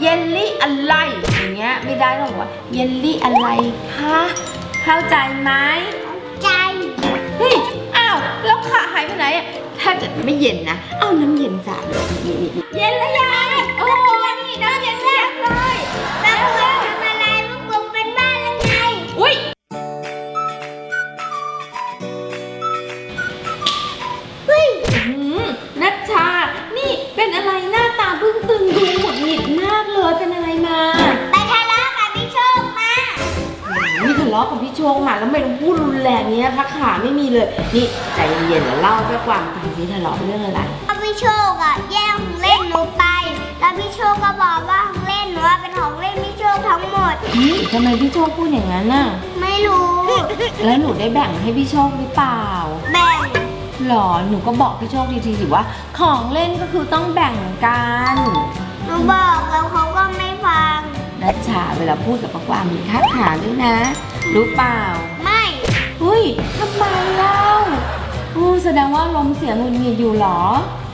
เยลลี่อะไรอย่างเงี้ยไม่ได้ต้องบอกว่าเยลลี่อะไรคะเข้าใจไหมใจ เฮ้ยอ้าวแล้วขาหายไปไหนอะถ้าเกิดไม่เย็นนะ เอาน้ำเย็นสาดเลยนี่นี่นี่เย็นแล้วยังโอ้ เลาะกับพี่โชคมาแล้วไม่ต้องพูดรุนแรงเนี้ยพักขาไม่มีเลย นี่ใจเย็นๆแล้วเล่าให้กวางฟังสิทะเลาะเรื่องอะไรเอาพี่โชคอะแย่งของเล่นหนูไป แล้วพี่โชคก็บอกว่าของเล่นหนูอะเป็นของเล่นพี่โชคทั้งหมดนี่ทำไมพี่โชคพูดอย่างนั้นน่ะ ไม่รู้ แล้วหนูได้แบ่งให้พี่โชคหรือเปล่า แบ่งหรอ หนูก็บอกพี่โชคทีๆสิว่า ของเล่นก็คือต้องแบ่งกัน หนูบอกแล้วเขาก็ไม่ฟัง นัชชาเวลาพูดกับปะกวางมีค่าขาด้วยนะ รู้เปล่า ไม่เฮ้ยทำไมเล่าโอ้แสดงว่าลมณ์เสียงหงุดหงิดอยู่เหรอ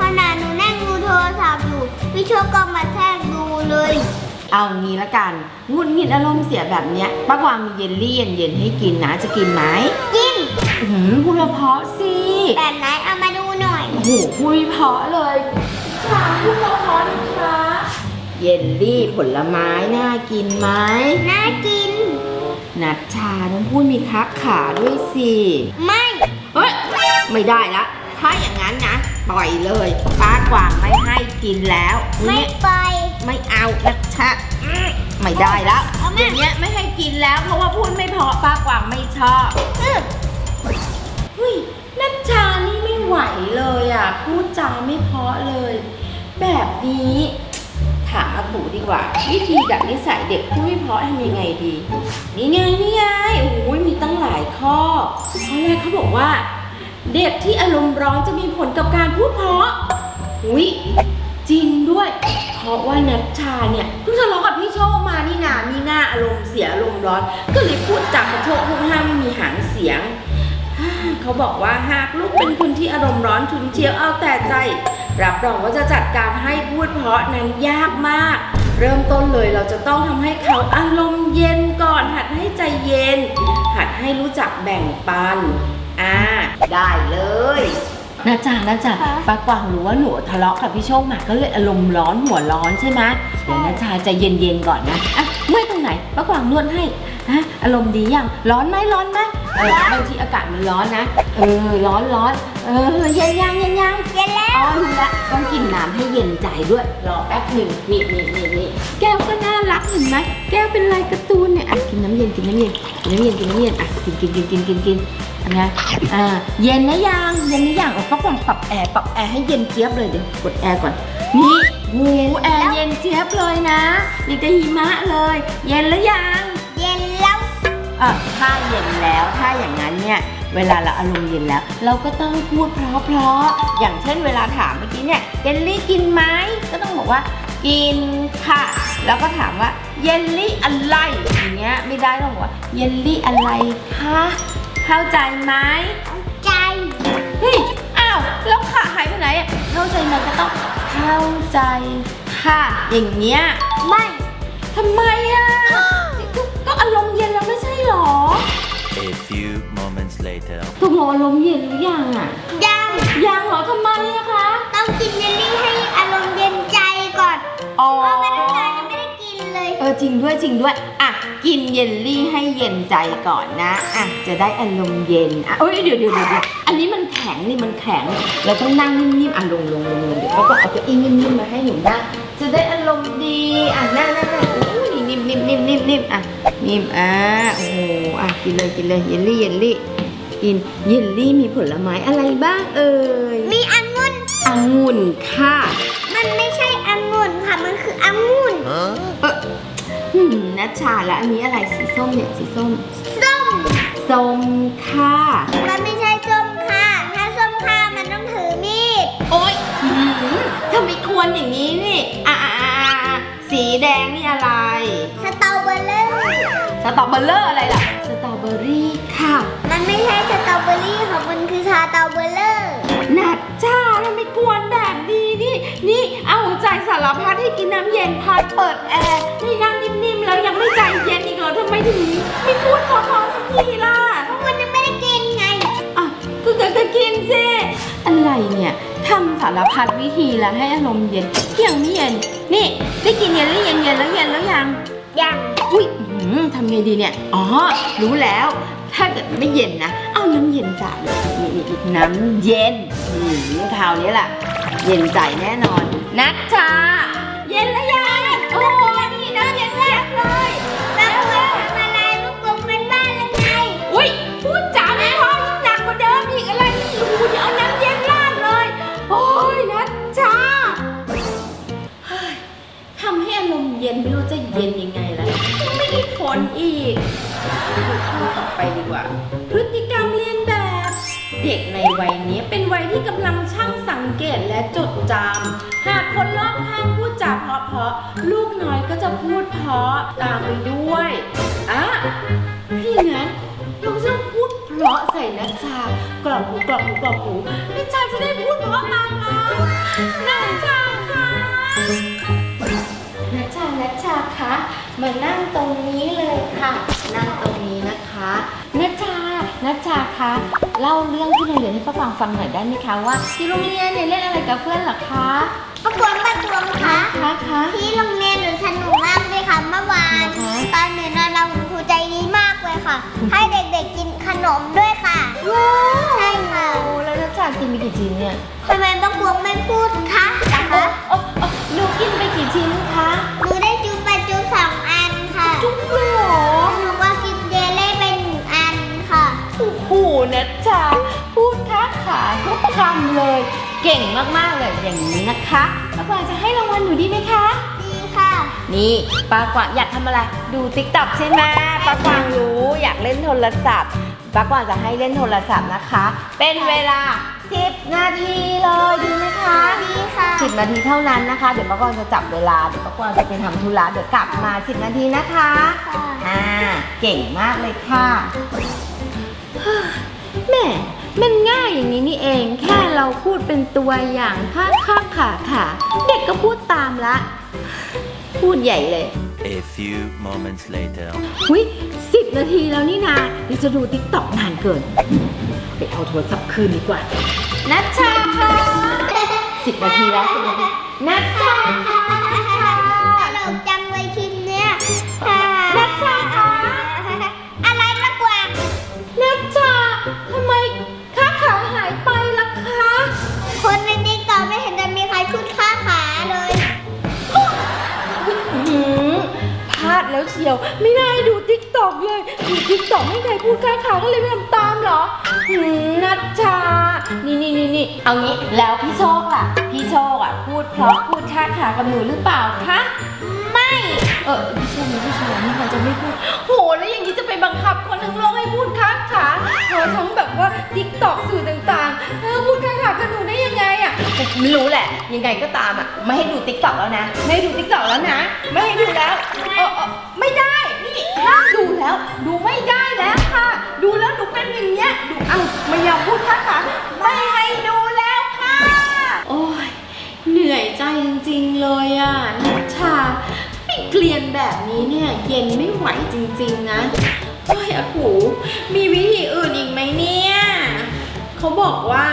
ขณะหนูนั่งดูโทรศัพท์อยู่พี่โชคก็มาแทรกดูเลย เอางี้ละกันหงุดหงิดอารมณ์เสียแบบเนี้ยป้ากวางมีเยลลี่เย็นๆให้กินนะจะกินไหมกินอื้อหือพูดเพราะๆสิแบบไหนเอามาดูหน่อย โอ้โหพูดเพราะเลยชาพูดเพราะๆนะคะ เยลลี่ผลไม้น่ากินไหมน่ากิน นัดชาต้องพูดมีคักขาด้วยสิ ไม่เฮ้ยไม่ได้ละ ถ้าอย่างนั้นนะปล่อยเลยป้ากวางไม่ให้กินแล้วไม่เนี่ยไปไม่เอานัดชาอื้อไม่ได้แล้วเอาแม่อย่างเงี้ยไม่ให้กินแล้ว เพราะว่าพูดไม่เพอป้ากวางไม่ชอบอื้อเฮ้ยนัชชานี่ไม่ไหวเลยอะ พูดจาไม่เพราะเลย แบบนี้ ถามอากูดีกว่า วิธีดัดนิสัยเด็กพูดไม่เพราะทำยังไงดี นี่ไงนี่ไงโอ้ยมีตั้งหลายข้อข้อแรกเขาบอกว่า เด็กที่อารมณ์ร้อนจะมีผลกับการพูดเพราะอุ้ยจริงด้วย เพราะว่านัชชาเนี่ยเพิ่งทะเลาะกับพี่โชคมานี่นามีหน้าอารมณ์เสียอารมณ์ร้อน ก็เลยพูดจับกระโชกห้องห้ามไม่มีหางเสียง เขาบอกว่าหากลูกเป็นคนที่อารมณ์ร้อนฉุนเฉียวเอาแต่ใจ รับรองว่าจะจัดการให้พูดเพราะนั้นยากมาก เริ่มต้นเลยเราจะต้องทำให้เขาอารมณ์เย็นก่อน หัดให้ใจเย็น หัดให้รู้จักแบ่งปัน อ่า ได้เลยนะจ๊ะนะจ๊ะป้ากวางรู้ว่าหนูทะเลาะกับพี่โชคมาก็เลยอารมณ์ร้อนหัวร้อนใช่ไหมเดี๋ยวนะชาใจเย็นๆก่อนนะอะเมื่อยตรงไหนป้ากวางนวดให้ฮะอารมณ์ดียังร้อนไหมร้อนไหม เออบางทีอากาศมันร้อนนะ เออ ร้อนร้อนเออ เย็นยังเย็นยังเย็นแล้วอ๋อรู้ละต้องกินน้ำให้เย็นใจด้วย รอแป๊บหนึ่งนี่นี่นี่นี่แก้วก็น่ารักเห็นไหมแก้วเป็นลายการ์ตูนเนี่ยอะกินน้ำเย็นกินน้ำเย็นกินน้ำเย็นกินน้ำเย็นอะกินกินกินกินกินกินนะอ่าเย็นนะยังเย็นนะยังเอาก็ปรับปรับแอร์ปรับแอร์ให้เย็นเจี๊ยบเลยเดี๋ยวกดแอร์ก่อนนี่หูแอร์เย็นเจี๊ยบเลยนะนี่ก็หิมะเลย เย็นแล้วยัง อะถ้าเย็นแล้ว ถ้าอย่างนั้นเนี่ยเวลาเราอารมณ์เย็นแล้ว เราก็ต้องพูดเพราะๆอย่างเช่น เวลาถามเมื่อกี้เนี่ยเยลลี่กินไหมก็ต้องบอกว่ากินค่ะ แล้วก็ถามว่าเยลลี่อะไรอย่างเงี้ยไม่ได้ต้องบอกว่าเยลลี่อะไรคะเข้าใจไหมใจเฮ้ยอ้าวแล้วขาหายไปไหนอะเข้าใจไหมก็ต้องเข้าใจค่ะ อย่างเงี้ยไม่ทำไมอะก็ก็อารมณ์เย็นแล้วไม่ใช่หรอ A few moments later. ตกลงอารมณ์เย็นหรือยังอะ ยังยังเหรอทำไมอะคะ ต้องกินเยลลี่ให้อารมณ์เย็นใจก่อนอ๋อ เพราะว่าน้ำตาลยังไม่ได้กินเลย เออจริงด้วยจริงด้วย อะ กินเยลลี่ให้เย็นใจก่อนนะ อะ จะได้อารมณ์เย็น อะเอ้ยเดี๋ยวเดี๋ยวเดี๋ยวเดี๋ยวอันนี้มันแข็งนี่มันแข็ง เราต้องนั่งนิ่มๆอะลงลงลงลงเดี๋ยวเขาก็เอาเก้าอี้นิ่มๆมาให้หนูนั่งจะได้อารมณ์ดี อะนั่งนั่ง นั่งอู้นี่นิ่มนิ่มนิ่มนิ่มนิ่มอะนิ่มอะโอ้โหอะกินเลยกินเลยเยลลี่เยลลี่กินเยลลี่มีผลไม้อะไรบ้างเอ่ยมีองุ่นองุ่นค่ะ มันไม่ใช่องุ่นค่ะมันคือองุ่น Huh? เออหืมนัชชาแล้วอันนี้อะไรสีส้มเนี่ยสีส้มส้มส้มค่ะมันไม่ใช่ส้มค่ะ ถ้าส้มค่ะมันต้องถือมีดโอ๊ยหืมทำไมควรอย่างนี้นี่อ่ สีแดงนี่อะไร สตรอเบอร์รี่สตรอเบอร์เลอร์อะไรล่ะ สตรอเบอรี่ค่ะ มันไม่ใช่สตรอเบอร์รี่ค่ะมันคือชาตรอเบอร์เลอร์นัชชาทำไมควรแบบนี้นี่ นี่เอาใจสารพัดให้กินน้ำเย็นพัดเปิดแอร์ให้นั่งนิ่มๆแล้วยังไม่ใจเย็นอีกเหรอทำไมถึงไม่พูดพอๆสักทีล่ะวันนี้ไม่ได้กินไงอะก็จะจะกินสิอะไรเนี่ยทำสารพัดวิธีแล้วให้อารมณ์เย็นเที่ยงไม่เย็น นี่ได้กินเย็นหรือเย็นเย็นแล้วเย็นแล้วยัง ยัง อุ้ยอื้อหือทำไงดีเนี่ย อ๋อ รู้แล้ว ถ้าเกิดไม่เย็นนะ เอาน้ำเย็นจ่าเลยนี่นี่น้ำเย็นอืมคราวนี้แหละเย็นใจแน่นอน นัดชา เย็นแล้วยัง มเย็นไม่รู้จะเย็นยังไงแล่ะไม่ได้ผลอีกดูข้อต่อไปดีกว่า พฤติกรรมเรียนแบบ เด็กในวัยนี้เป็นวัยที่กำลังช่างสังเกตและจดจำหากคนรอบข้างพูดจาเพราะลูกน้อยก็จะพูดเพราะตามไปด้วยอะพี่งั้นเราจะพูดเพราะใส่นัชชากรอบหูกรอบหูกรอบหูนัชชาจะได้พูดเพราะตามเรานัชชา มานั่งตรงนี้เลยค่ะ นั่งตรงนี้นะคะนัชชานัชชาคะเล่าเรื่องที่โรงเรียนให้ป้าฟังฟังหน่อยได้ไหมคะว่าที่โรงเรียนเนี่ยเล่นอะไรกับเพื่อนเหรอคะประกวดประท้วงคะคะคะที่โรงเรียนหนูสนุกมากเลยค่ะเมื่อวานเหรอคะตอนหนูนอนเราคุณครูใจดีมากเลยค่ะ ให้เด็กๆกินขนมด้วยค่ะว้าวใช่ค่ะโอ้แล้วนัชชากินไปกี่ชิ้นเนี่ยทำไมประกวดไม่พูดคะนะคะโอ้โอ้หนูกินไปกี่ชิ้นคะ นัชชาพูดค้าขาทุกคำเลย เก่งมากๆเลยอย่างนี้นะคะป้ากวางจะให้รางวัลหนูดีไหมคะ ดีค่ะ นี่ป้ากวางอยากทำอะไร ดูติ๊กต็อกใช่ไหมป้ากวางรู้อยากเล่นโทรศัพท์ป้ากวางจะให้เล่นโทรศัพท์นะคะ เป็นเวลา 10 นาทีเลยดีไหมคะ ดีค่ะ 10 นาทีเท่านั้นนะคะ เดี๋ยวป้ากวางจะจับเวลา เดี๋ยวป้ากวางจะไปทำธุระ เดี๋ยวกลับมา 10 นาทีนะคะค่ะอ่า เก่งมากเลยค่ะ แหม่มันง่ายอย่างนี้นี่เอง แค่เราพูดเป็นตัวอย่างค่าค่าขาขาเด็กก็พูดตามละ พูดใหญ่เลย A few moments later. หุยสิบนาทีแล้วนี่นาเดี๋ยวจะดูติ๊กต็อกนานเกิน ไปเอาโทรศัพท์คืนดีกว่า นัชชาค่ะสิบนาทีแล้วสิบนาทีนัชชาค่ะ ยว ไม่น่าให้ดูติ๊กตอกเลยดูติ๊กตอกไม่ใครพูดค้าขาก็เลยไม่ทำตามเหรอหืมนัชชา นี่นี่นี่นี่เอางี้แล้วพี่โชคล่ะ พี่โชคอะ พูดเพราะพูดค้าขากับหนูหรือเปล่าคะ ไม่ เออพี่โชคมีผู้ชายนี่เขาจะไม่พูด โห แล้วอย่างนี้จะไปบังคับคนทั้งโลกให้พูดค้าขาเธอทั้งแบบว่าติ๊กตอกสื่อต่างๆเออพูดค้าขากับหนูได้ยังไงอะไม่รู้แหละ ยังไงก็ตามอะ ไม่ให้ดูติ๊กต็อกแล้วนะ ไม่ให้ดูติ๊กต็อกแล้วนะ ไม่ให้ดูแล้วเออเออ ไม่ได้ นี่ห้ามดูแล้ว ดูไม่ได้แล้วค่ะ ดูแล้วหนูเป็นอย่างเงี้ยดูเอ้าไม่ยอมพูดค้าขาไม่ให้ดูแล้วค่ะ โอ้ยเหนื่อยใจจริงๆเลยอะนัชชาไม่เกลียนแบบนี้เนี่ยเย็นไม่ไหวจริงๆนะเฮ้ยอากูมีวิธีอื่นอีกไหมเนี่ยเขาบอกว่า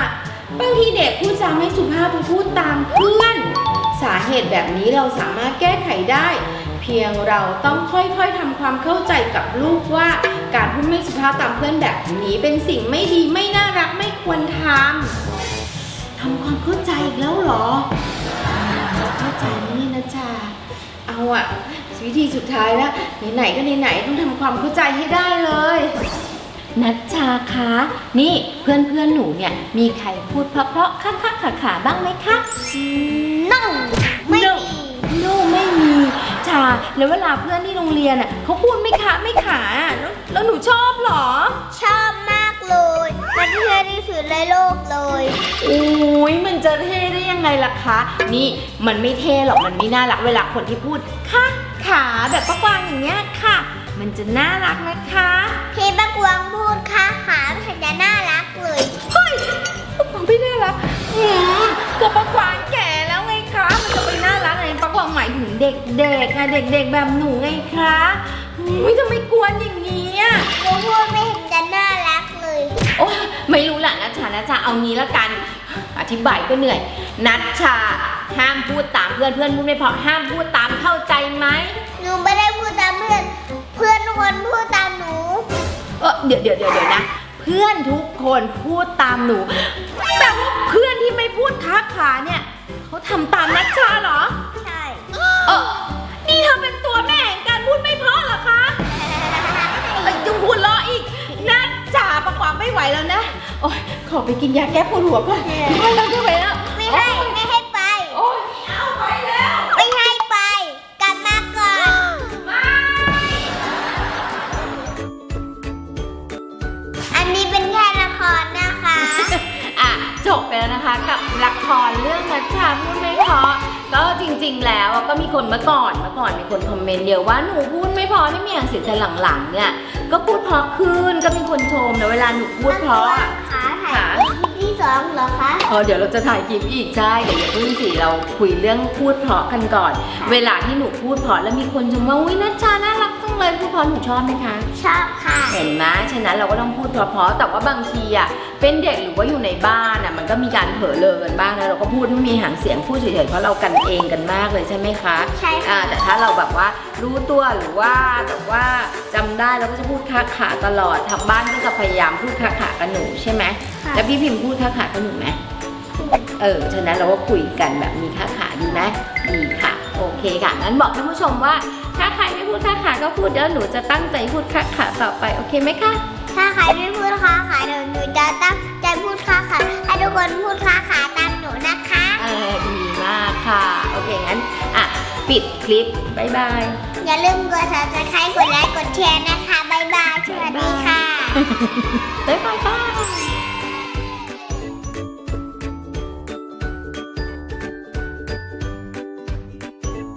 บางทีเด็กพูดจาไม่สุภาพไปพูดตามเพื่อน สาเหตุแบบนี้เราสามารถแก้ไขได้ พียงเราต้องค่อยๆทำความเข้าใจกับลูกว่า การพูดไม่สุภาพตามเพื่อนแบบนี้เป็นสิ่งไม่ดีไม่น่ารักไม่ควรทำทำความเข้าใจอีกแล้วเหรอจะเข้าใจไหมเนี่ยนะจาเอาอะวิธีสุดท้ายแล้วไหนๆก็ไหนๆต้องทำความเข้าใจให้ได้เลยนัชชาคะ นี่เพื่อนเพื่อนๆหนูเนี่ย มีใครพูดเพราะๆคักๆขาๆบ้างไหมคะ no ไม่มีโน่ไม่มี ชา แล้วเวลาเพื่อนที่โรงเรียนอะเขาพูดไม่คะไม่ขาอะแล้วแล้วหนูชอบเหรอ ชอบมากเลยมันเท่ที่สุดในโลกเลยโอ้ยมันจะเท่ได้ยังไงล่ะคะ นี่มันไม่เท่หรอกมันไม่น่ารักเวลาคนที่พูดค่ะขาแบบป้ากวางอย่างเงี้ยค่ะ มันจะน่ารักนะคะที่ป้ากวางพูดค่าขาไม่เห็นจะน่ารักเลยเฮ้ยป้ากวางไม่น่ารักอืมก็ป้ากวางแก่แล้วไงคะมันจะไปน่ารักหมายถึง เด็กๆอะเด็กๆแบบหนูไงคะอุ้ยทำไมกวนอย่างนี้อะ หนูพูดไม่เห็นจะน่ารักเลย โอ้ยไม่รู้ละนัชชานัชชาเอางี้ละกัน อธิบายก็เหนื่อย นัชชาห้ามพูดตามเพื่อนเพื่อนพูดไม่เพราะห้ามพูดตามเข้าใจไหมหนูไม่ได้พูดตามเพื่อน เพื่อนทุกคนพูดตามหนู เออเดี๋ยวเดี๋ยวเดี๋ยวเดี๋ยวนะ เพื่อนทุกคนพูดตามหนูแต่ว่าเพื่อนที่ไม่พูดค้าขาเนี่ยเขาทำตามนัชชาเหรอใช่ เออนี่เธอเป็นตัวแม่แห่งการพูดไม่เพราะเหรอคะเอ้ยยังพูดล้ออีกนัชชาประกอบไม่ไหวแล้วนะ โอ้ยขอไปกินยาแก้ปวดหัวก่อนไม่แล้วจะไปแล้วไม่ให้ไม่ให้ ริง ๆ แล้วก็มีคนเมื่อก่อนเมื่อก่อนมีคนคอมเมนต์เดียวว่าหนูพูดไม่เพราะนี่มีอย่างเสียงแต่หลังๆเนี่ยก็พูดเพราะขึ้นก็มีคนชมนะเวลาหนูพูดเพราะอะ ขาถ่ายคลิปที่สองเหรอคะ อ๋อเดี๋ยวเราจะถ่ายคลิปอีกใช่เดี๋ยวอย่าเพิ่งสิเราคุยเรื่องพูดเพราะกันก่อน เวลาที่หนูพูดเพราะแล้วมีคนชมว่าอุ้ยนัชชาน่ารักจัง เลยพูดเพราะหนูชอบไหมคะ ชอบค่ะ เห็นไหมฉะนั้นเราก็ต้องพูดเพราะๆแต่ว่าบางทีอะเป็นเด็กหรือว่าอยู่ในบ้านอะมันก็มีการเผลอเลอกันบ้างนะเราก็พูดไม่มีหางเสียงพูดเฉยๆเพราะเรากันเองกันมากเลยใช่ไหมคะใช่ค่ะ อ่าแต่ถ้าเราแบบว่ารู้ตัวหรือว่าแบบว่าจำได้เราก็จะพูดค้าขาตลอดทางบ้านก็จะพยายามพูดค้าขากับหนูใช่ไหมค่ะ แล้วพี่พิมพ์พูดค้าขากับหนูไหม เออ ฉะนั้นเราก็คุยกันแบบมีค้าขาดีไหมดีค่ะ โอเคค่ะ งั้นบอกท่านผู้ชมว่า ถ้าใครไม่พูดค่าขาก็พูดเดี๋ยวหนูจะตั้งใจพูดค่าขาต่อไปโอเคไหมคะ ถ้าใครไม่พูดค้าขาเดี๋ยวหนูจะตั้งใจพูดค้าขาให้ทุกคนพูดค้าขาตามหนูนะคะ เออดีมากค่ะ โอเคงั้นอะปิดคลิปบายบาย อย่าลืมกด subscribe กดไลค์กดแชร์นะคะบายบาย สวัสดีค่ะ บ๊ายบายค่ะ